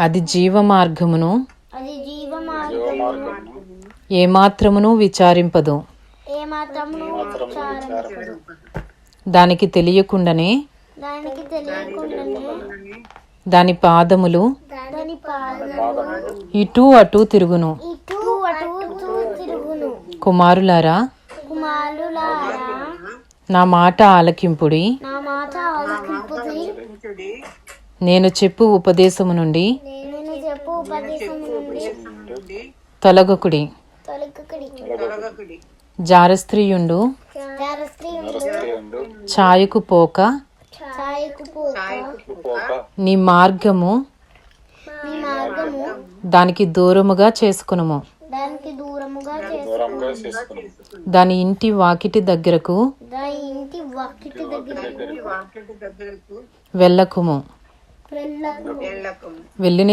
అది జీవ మార్గమును ఏమాత్రమును విచారింపదు. ఏ మాత్రమును విచారింపదు. దానికి తెలియకుండానే దాని పాదములు ఇటు అటు తిరుగును. కుమారులారా నా మాట ఆలకింపుడి. నేను చెప్పు ఉపదేశము నుండి చెప్పు ఉపదేశం నుండి తొలగకుడి. తొలగకడి. జారస్త్రీయుండు. ఛాయకు పోక నీ మార్గము. నీ మార్గము. దానికి దూరముగా చేసుకునుము. దానికి దూరముగా చేసుకుని. దాని ఇంటి వాకిటి దగ్గరకు. దాని ఇంటి వాకిటి దగ్గర వెళ్ళకుము. వెళ్ళకు వెళ్ళిన